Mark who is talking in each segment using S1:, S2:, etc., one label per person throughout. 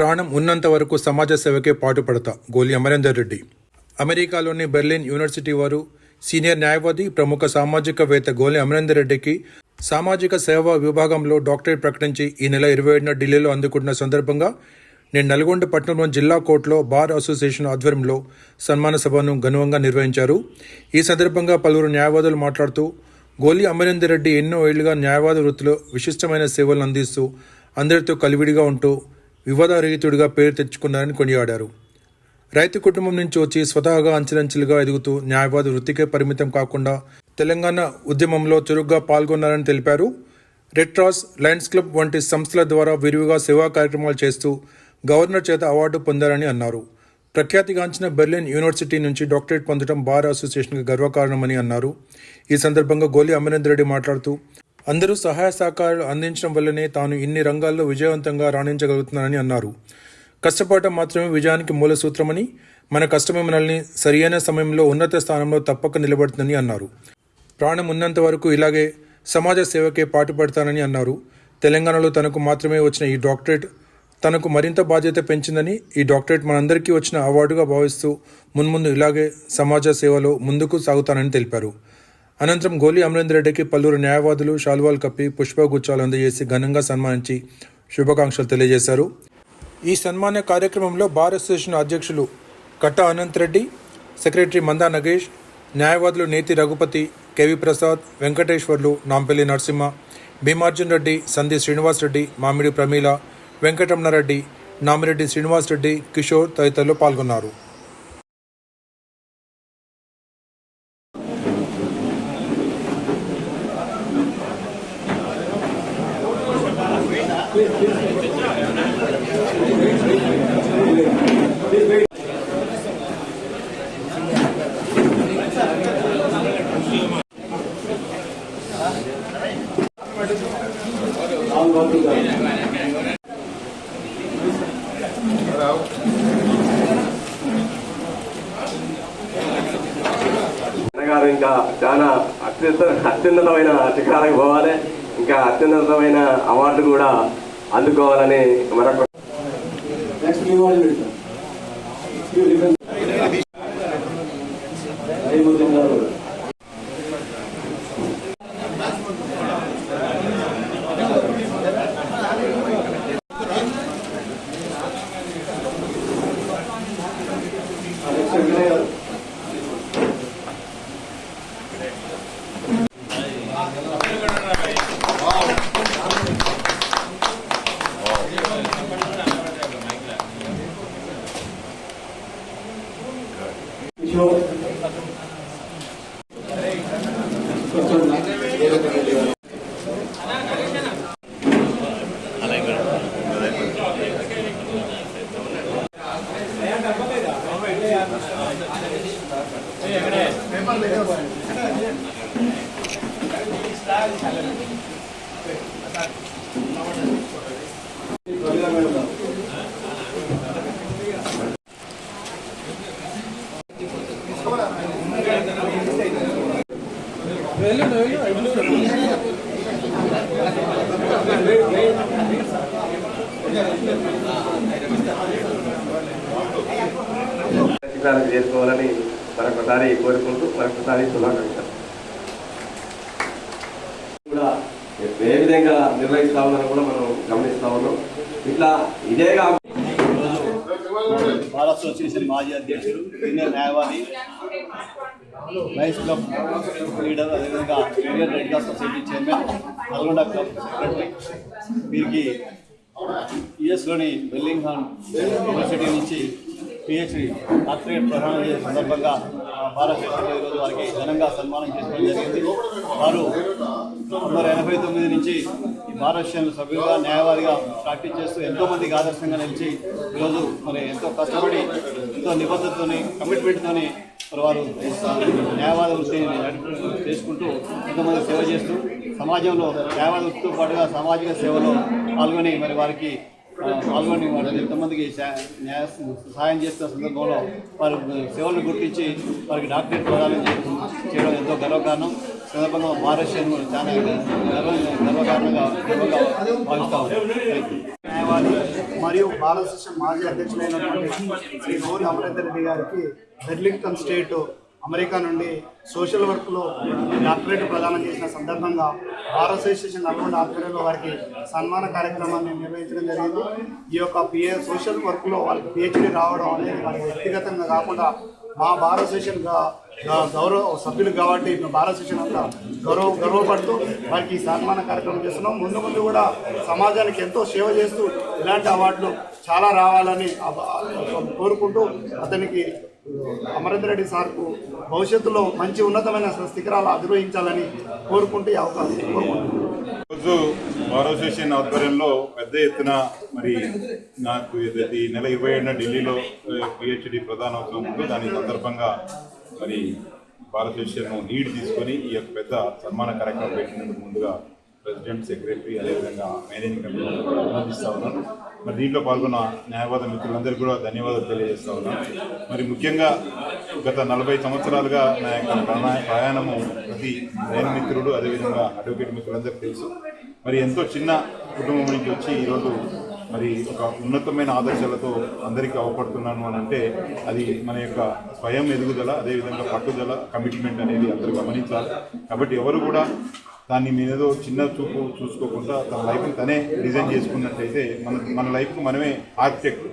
S1: ప్రాణం ఉన్నంత వరకు సమాజ సేవకే పాటుపడతా గోలి అమరేందర్ రెడ్డి. అమెరికాలోని బెర్లిన్ యూనివర్సిటీ వారు సీనియర్ న్యాయవాది ప్రముఖ సామాజికవేత్త గోలి అమరేందర్ రెడ్డికి సామాజిక సేవా విభాగంలో డాక్టరేట్ ప్రకటించి ఈ నెల ఇరవై ఏడున ఢిల్లీలో అందుకుంటున్న సందర్భంగా నేను నల్గొండ పట్టణంలోని జిల్లా కోర్టులో బార్ అసోసియేషన్ ఆధ్వర్యంలో సన్మాన సభను ఘనంగా నిర్వహించారు. ఈ సందర్భంగా పలువురు న్యాయవాదులు మాట్లాడుతూ గోలి అమరేందర్ రెడ్డి ఎన్నో ఏళ్ళుగా న్యాయవాద వృత్తిలో విశిష్టమైన సేవలను అందిస్తూ అందరితో కలివిడిగా ఉంటూ వివాదరహితుడిగా పేరు తెచ్చుకున్నారని కొనియాడారు. రైతు కుటుంబం నుంచి వచ్చి స్వతహాగా అంచెలంచెలుగా ఎదుగుతూ న్యాయవాద వృత్తికే పరిమితం కాకుండా తెలంగాణ ఉద్యమంలో చురుగ్గా పాల్గొన్నారని తెలిపారు. రెడ్ క్రాస్ లయన్స్ క్లబ్ వంటి సంస్థల ద్వారా విరివిగా సేవా కార్యక్రమాలు చేస్తూ గవర్నర్ చేత అవార్డు పొందారని అన్నారు. ప్రఖ్యాతిగాంచిన బెర్లిన్ యూనివర్సిటీ నుంచి డాక్టరేట్ పొందడం బార్ అసోసియేషన్కి గర్వకారణమని అన్నారు. ఈ సందర్భంగా గోలి అమరేందర్ రెడ్డి మాట్లాడుతూ అందరూ సహాయ సహకారాలు అందించడం వల్లనే తాను ఇన్ని రంగాల్లో విజయవంతంగా రాణించగలుగుతున్నానని అన్నారు. కష్టపడటం మాత్రమే విజయానికి మూల సూత్రమని మన కష్టమే మనల్ని సరియైన సమయంలో ఉన్నత స్థానంలో తప్పక నిలబడుతుందని అన్నారు. ప్రాణం ఉన్నంత వరకు ఇలాగే సమాజ సేవకే పాటుపడతానని అన్నారు. తెలంగాణలో తనకు మాత్రమే వచ్చిన ఈ డాక్టరేట్ తనకు మరింత బాధ్యత పెంచిందని ఈ డాక్టరేట్ మనందరికీ వచ్చిన అవార్డుగా భావిస్తూ మున్ముందు ఇలాగే సమాజ సేవలో ముందుకు సాగుతానని తెలిపారు. అనంతరం గోలి అమరేందర్ రెడ్డికి పలువురు న్యాయవాదులు షాల్వాల్ కప్పి పుష్పగుచ్చాలు అందజేసి ఘనంగా సన్మానించి శుభాకాంక్షలు తెలియజేశారు. ఈ సన్మాన కార్యక్రమంలో బార్ అసోసియేషన్ అధ్యక్షులు కట్ట అనంత్ రెడ్డి సెక్రటరీ మందా నగేష్ న్యాయవాదులు నేతి రఘుపతి కేవి ప్రసాద్ వెంకటేశ్వర్లు నాంపల్లి నరసింహ భీమార్జున్ రెడ్డి సంధి శ్రీనివాస్ రెడ్డి మామిడి ప్రమీల వెంకటరమణారెడ్డి నామిరెడ్డి శ్రీనివాస్ రెడ్డి కిషోర్ తదితరులు పాల్గొన్నారు.
S2: ఇంకా చాలా అత్యుత అత్యున్నతమైన శిఖరాలకు పోవాలి. ఇంకా అత్యున్నతమైన అవార్డు కూడా అందుకోవాలని మరొక
S3: నెక్స్ట్ మీ వాళ్ళు పెడతాం You remember. అయిపోతుంది గారు. ఆ, next వినయ్ గారు. కిషోర్ కొంచెం రవిగా
S2: చేసుకోవాలని మరొకసారి కోరుకుంటూ మరొకసారి శుభాకాంక్షలు. కూడా ఏ విధంగా నిర్వహిస్తా ఉన్నారో కూడా మనం గమనిస్తా ఉన్నాం. ఇట్లా ఇదే
S4: బార్ అసోసియేషన్ మాజీ అధ్యక్షుడు సీనియర్ న్యాయవాది లయన్స్ క్లబ్ లీడర్ అదేవిధంగా Indian Red Cross Society chairman Nalgonda club secretary వీరికి యుఎస్లోని బెల్లింగ్హామ్ యూనివర్సిటీ నుంచి పిహెచ్డి డాక్టరేట్ ప్రదానం చేసే సందర్భంగా ఆ, భారత ఈరోజు వారికి ఘనంగా సన్మానం చేసుకోవడం జరిగింది. వారు పంతొమ్మిది వందల ఎనభై తొమ్మిది నుంచి ఈ భారతదేశంలో సభ్యులుగా న్యాయవాదిగా ప్రాక్టీస్ చేస్తూ ఎంతో మందికి ఆదర్శంగా నిలిచి ఈరోజు మరి ఎంతో కష్టపడి ఎంతో నిబద్ధతతోని కమిట్మెంట్తోని మరి వారు న్యాయవాద వృత్తిని చేసుకుంటూ ఎంతోమంది సేవ చేస్తూ సమాజంలో న్యాయవాద వృత్తితో పాటుగా సామాజిక సేవలో పాల్గొని మరి వారికి పాల్గొని వారు ఎంతమందికి న్యాయ సహాయం చేస్తున్న సందర్భంలో వారు సేవలను గుర్తించి వారికి డాక్టరేట్ ప్రదానం చేయడం ఎంతో గర్వకారణం.
S5: సందర్భంగా మహారాష్ట్రను చాలా గర్వ గర్వకారణంగా గర్వంగా ఉన్నాను మరియు భారతదేశం మాజీ అధ్యక్షులైనటువంటి శ్రీ గౌరి అమరేందర్ రెడ్డి గారికి బెర్లింగ్టన్ స్టేట్ అమెరికా నుండి సోషల్ వర్క్లో డాక్టరేట్ ప్రదానం చేసిన సందర్భంగా భారత అసోసియేషన్ నల్గొండ ఆధ్వర్యంలో వారికి సన్మాన కార్యక్రమాన్ని నిర్వహించడం జరిగింది. ఈ యొక్క పిఏ సోషల్ వర్క్లో వాళ్ళకి పిహెచ్డి రావడం అనేది వారికి వ్యక్తిగతంగా కాకుండా మా భారత అసోసియేషన్ గౌరవ సభ్యులు కాబట్టి భారత అసోసియేషన్ అంతా గౌరవ గర్వపడుతూ వారికి ఈ సన్మాన కార్యక్రమం చేస్తున్నాం. ముందు ముందు కూడా సమాజానికి ఎంతో సేవ చేస్తూ ఇలాంటి అవార్డులు చాలా రావాలని కోరుకుంటూ అతనికి అమరేందర్ రెడ్డి సార్కు భవిష్యత్తులో మంచి ఉన్నతమైన శిఖరాలు అధిరోహించాలని కోరుకుంటూ అవకాశం కోరుకుంటున్నాను
S6: రోజు బార్ ఆధ్వర్యంలో పెద్ద ఎత్తున మరి నాకు ఈ నెల ఇరవై ఏడున ఢిల్లీలో పిహెచ్డి ప్రధానోత్సవం ఉంది దాని సందర్భంగా మరి బార్ అసోసియేషన్ లీడ్ తీసుకొని ఈ యొక్క పెద్ద సన్మాన కార్యక్రమం పెట్టినందుకు ముందుగా ప్రెసిడెంట్ సెక్రటరీ అదేవిధంగా మేనేజింగ్ కమిటీ అభినందిస్తా ఉన్నాను మరి దీంట్లో పాల్గొన్న న్యాయవాద మిత్రులందరికీ కూడా ధన్యవాదాలు తెలియజేస్తా ఉన్నాను మరి ముఖ్యంగా గత నలభై సంవత్సరాలుగా నా యొక్క ప్రయాణ- ప్రయాణము ప్రతి న్యాయ మిత్రుడు అదేవిధంగా అడ్వకేట్ మిత్రులందరికీ తెలుసు. మరి ఎంతో చిన్న కుటుంబం నుంచి వచ్చి ఈరోజు మరి ఒక ఉన్నతమైన ఆదర్శాలతో అందరికీ అవపడుతున్నాను అని అంటే అది మన యొక్క స్వయం ఎదుగుదల అదేవిధంగా పట్టుదల కమిట్మెంట్ అనేది అందరూ గమనించాలి. కాబట్టి ఎవరు కూడా దాన్ని మీదేదో చిన్న చూపు చూసుకోకుండా తన లైఫ్ని తనే డిజైన్ చేసుకున్నట్టయితే మన మన లైఫ్కు మనమే ఆర్కిటెక్ట్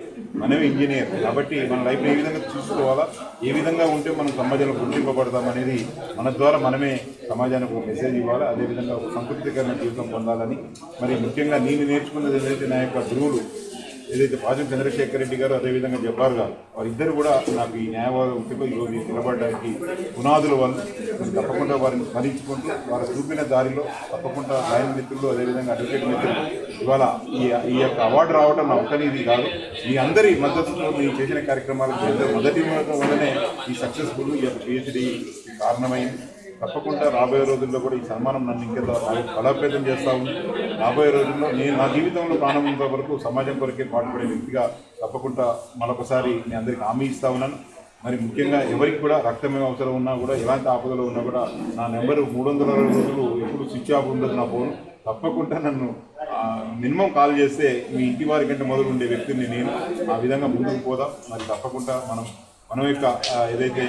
S6: మనమే ఇంజనీర్. కాబట్టి మన లైఫ్ని ఏ విధంగా చూసుకోవాలా ఏ విధంగా ఉంటే మనం సమాజంలో గుర్తింపబడతాం అనేది మన ద్వారా మనమే సమాజానికి ఒక మెసేజ్ ఇవ్వాలి. అదేవిధంగా ఒక సంతృప్తికరమైన జీవితం పొందాలని. మరి ముఖ్యంగా నేను నేర్చుకున్నది ఏదైతే నా యొక్క గురువులు ఏదైతే పాజం చంద్రశేఖర్ రెడ్డి గారు అదేవిధంగా జబ్బార్ గారు వారిద్దరు కూడా నాకు ఈ న్యాయవాద వృత్తిలో ఈరోజు నిలబడడానికి పునాదుల వాళ్ళు తప్పకుండా వారిని స్మరించుకుంటూ వారు చూపిన దారిలో తప్పకుండా లైన్ మిత్రులు అదేవిధంగా అడ్వకేట్ మిత్రులు ఇవాళ ఈ ఈ యొక్క అవార్డు రావడం నా ఒక్కనిది కాదు. మీ అందరి మద్దతుతో మీరు చేసిన కార్యక్రమాలకు మొదటి వల్లనే ఈ సక్సెస్ఫుల్ ఈ యొక్క పిహెచ్డి కారణమైంది. తప్పకుండా రాబోయే రోజుల్లో కూడా ఈ సన్మానం నన్ను ఇంకెంత బలోపేతం చేస్తా ఉంది. రాబోయే రోజుల్లో నేను నా జీవితంలో ప్రాణం వరకు సమాజం కొరకే పాటుపడే వ్యక్తిగా తప్పకుండా మరొకసారి నేను అందరికీ హామీ ఇస్తా ఉన్నాను. మరి ముఖ్యంగా ఎవరికి కూడా రక్తం అవసరం ఉన్నా కూడా ఎలాంటి ఆపదలో ఉన్నా కూడా నా నెంబరు మూడు వందల అరవై రోజులు ఎప్పుడు స్విచ్ ఆఫ్ ఉండదు నా ఫోన్. తప్పకుండా నన్ను మినిమం కాల్ చేస్తే మీ ఇంటి వారి కంటే మొదలు ఉండే వ్యక్తిని నేను ఆ విధంగా ముందుకు పోదాం. మరి తప్పకుండా మనం మనం యొక్క ఏదైతే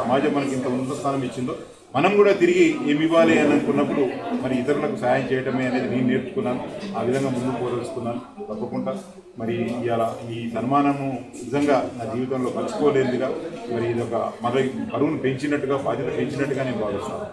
S6: సమాజం మనకి ఇంత ఉన్నత స్థానం ఇచ్చిందో మనం కూడా తిరిగి ఏమి ఇవ్వాలి అని అనుకున్నప్పుడు మరి ఇతరులకు సహాయం చేయటమే అనేది నేను నేర్చుకున్నాను. ఆ విధంగా ముందుకు పోదలుచుకున్నాను తప్పకుండా. మరి ఇవాళ ఈ సన్మానము నిజంగా నా జీవితంలో మర్చిపోలేదుగా మరి ఇది ఒక మన బరువును పెంచినట్టుగా బాధ్యత పెంచినట్టుగా నేను భావిస్తాను